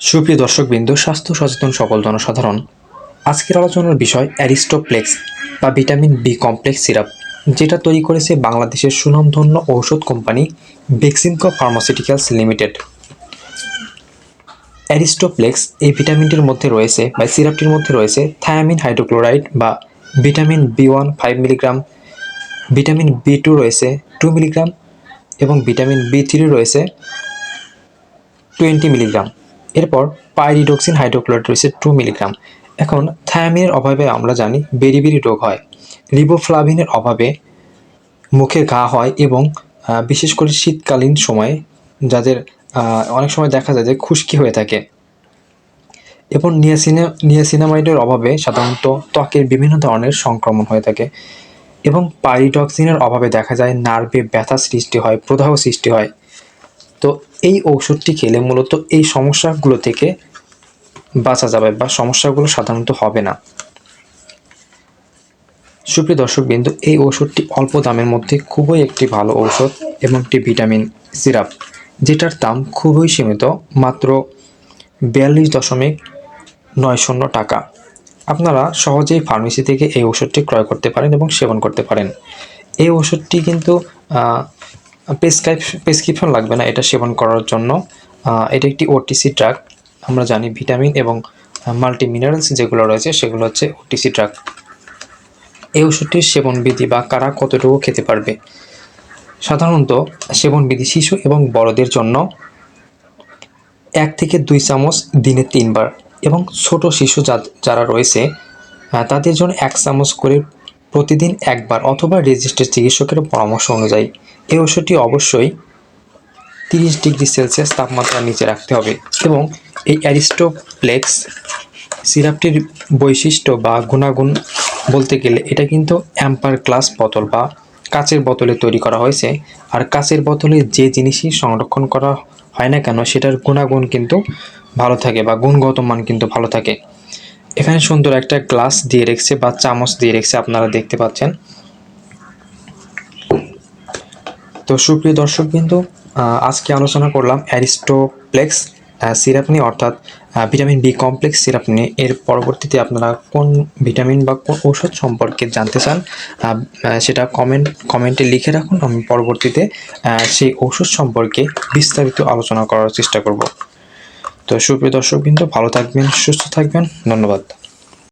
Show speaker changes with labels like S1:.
S1: সুপ্রিয় দর্শকবৃন্দ, স্বাস্থ্য সচেতন সকল জনসাধারণ, আজকের আলোচনার বিষয় অ্যারিস্টোপ্লেক্স বা ভিটামিন বি কমপ্লেক্স সিরাপ, যেটা তৈরি করেছে বাংলাদেশের সুনামধন্য ঔষধ company Beximco pharmaceuticals limited. Aristoplex এই ভিটামিনটির মধ্যে রয়েছে বা সিরাপটির মধ্যে রয়েছে থায়ামিন হাইড্রোক্লোরাইড বা vitamin B one five milligram, vitamin B two রয়েছে টু মিলিগ্রাম এবং ভিটামিন বি থ্রি রয়েছে টোয়েন্টি মিলিগ্রাম। এরপর পাইরিডক্সিন হাইড্রোক্লোরাইড রয়েছে টু মিলিগ্রাম এখন থায়ামিনের অভাবে আমরা জানি বেরিবেরি রোগ হয়। রিবোফ্লাভিনের অভাবে মুখে ঘা হয় এবং বিশেষ করে শীতকালীন সময়ে যাদের অনেক সময় দেখা যায় যে খুশকি হয়ে থাকে। এবং নিয়াসিনে, নিয়াসিনামাইডের অভাবে সাধারণত ত্বকের বিভিন্ন ধরনের সংক্রমণ হয়ে থাকে এবং পাইরিডক্সিনের অভাবে দেখা যায় নার্ভে ব্যথা সৃষ্টি হয়, প্রদাহ সৃষ্টি হয়। তো এই ওষুধটি খেলে মূলত এই সমস্যাগুলো থেকে বাঁচা যাবে বা সমস্যাগুলো সাধারণত হবে না। সুপ্রিয় দর্শক বিন্দু এই ওষুধটি অল্প দামের মধ্যে খুবই একটি ভালো ঔষধ এবং একটি ভিটামিন সিরাপ, যেটার দাম খুবই সীমিত, মাত্র বিয়াল্লিশ দশমিক নয় শূন্য টাকা। আপনারা সহজেই ফার্মেসি থেকে এই ওষুধটি ক্রয় করতে পারেন এবং সেবন করতে পারেন। এই ওষুধটি কিন্তু প্রেসক্রাইব প্রেসক্রিপশন লাগবে না, এটা সেবন করার জন্য। এটা একটি ওটিসি ড্রাগ আমরা জানি ভিটামিন এবং মাল্টি মিনারেলস যেগুলো রয়েছে, সেগুলো হচ্ছে ওটিসি ড্রাগ এই ওষুধটির সেবনবিধি বা কারা কতটুকু খেতে পারবে? সাধারণত সেবনবিধি শিশু এবং বড়দের জন্য এক থেকে দুই চামচ দিনে তিনবার এবং ছোট শিশু যারা রয়েছে তাদের জন্য এক চামচ করে প্রতিদিন একবার অথবা রেজিস্টার চিকিৎসকের পরামর্শ অনুযায়ী। এই ওষুধটি অবশ্যই তিরিশ ডিগ্রি সেলসিয়াস তাপমাত্রার নিচে রাখতে হবে এবং এই অ্যারিস্টোপ্লেক্স সিরাপটির বৈশিষ্ট্য বা গুণাগুণ বলতে গেলে এটা কিন্তু অ্যাম্পার গ্লাস বোতল বা কাচের বোতলে তৈরি করা হয়েছে। আর কাচের বোতলে যে জিনিসই সংরক্ষণ করা হয় না কেন, সেটার গুণাগুণ কিন্তু ভালো থাকে বা গুণগত মান কিন্তু ভালো থাকে। এখানে সুন্দর একটা গ্লাস দিয়ে রেখেছে বা চামচ দিয়ে রেখেছে, আপনারা দেখতে পাচ্ছেন। তো সুপ্রিয় দর্শক কিন্তু আজকে আলোচনা করলাম অ্যারিস্টোপ্লেক্স সিরাপ নিয়ে, অর্থাৎ ভিটামিন বি কমপ্লেক্স সিরাপ নিয়ে। এর পরবর্তীতে আপনারা কোন ভিটামিন বা কোন ঔষধ সম্পর্কে জানতে চান সেটা কমেন্ট কমেন্টে লিখে রাখুন। আমি পরবর্তীতে সেই ঔষধ সম্পর্কে বিস্তারিত আলোচনা করার চেষ্টা করব। তো সুপ্রিয় দর্শক কিন্তু ভালো থাকবেন সুস্থ থাকবেন ধন্যবাদ।